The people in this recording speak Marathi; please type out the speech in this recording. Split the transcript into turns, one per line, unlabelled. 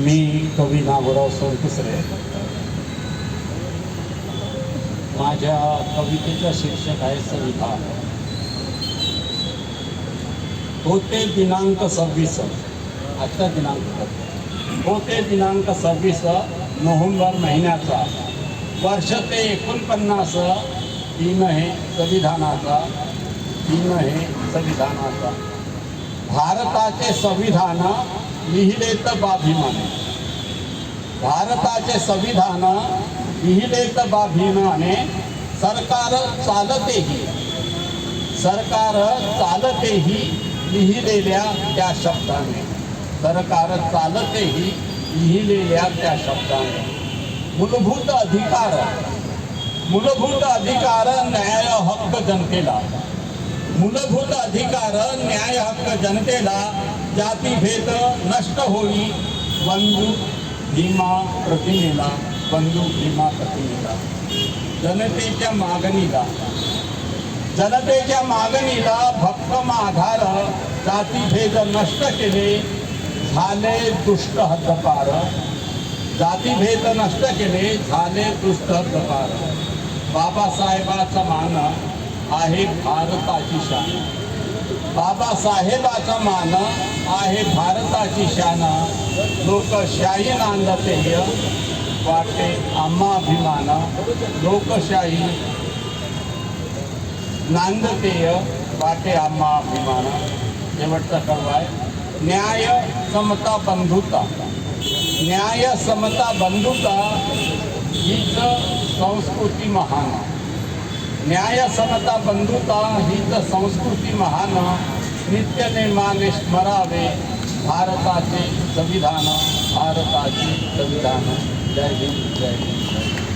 मी कवी नागोराव सोनकुसरे माझ्या कवितेचं शीर्षक आहे सविता. होते दिनांक सव्वीस. आजचा दिनांक. होते दिनांक सव्वीस नोव्हेंबर महिन्याचा. वर्ष ते एकोणपन्नास. तीन हे संविधानाचा. तीन हे संविधानाचा. भारताचे संविधान लिहिलेत बाभिमाने भारताचे संविधान लिहिलेत बाभिमाने सरकार चालतेही सरकार चालतेही लिहिलेल्या त्या शब्दाने. सरकार चालतेही लिहिलेल्या त्या शब्दाने. मूलभूत अधिकार मूलभूत अधिकार न्याय हक्क जनतेला. मूलभूत अधिकार न्याय हक्क जनतेला जातीभेद नष्ट होई. बंधू भीमा प्रतिमेला बंधू भीमा प्रतिमेला जनतेच्या मागणीला. जनतेच्या मागणीला भक्कम आधार जातीभेद नष्ट केले झाले दुष्ट हद्दपार जातीभेद नष्ट केले झाले दुष्ट हद्दपार बाबासाहेबाचा मान आहे भारताची शान. बाबासाहेबाचा मान आहे भारताची शान. लोकशाही नांदतेय. वाटे आम्हा अभिमान. लोकशाही नांदतेय. वाटे आम्हा अभिमान. शेवटचा आहे. न्याय समता बंधुता. न्याय समता बंधुता हीच संस्कृती महान न्याय समता बंधुता हीच संस्कृती महान नित्यनेमाने स्मरावे भारताचे संविधान भारताचे संविधान जय हिंद जय हिंद जय हिंद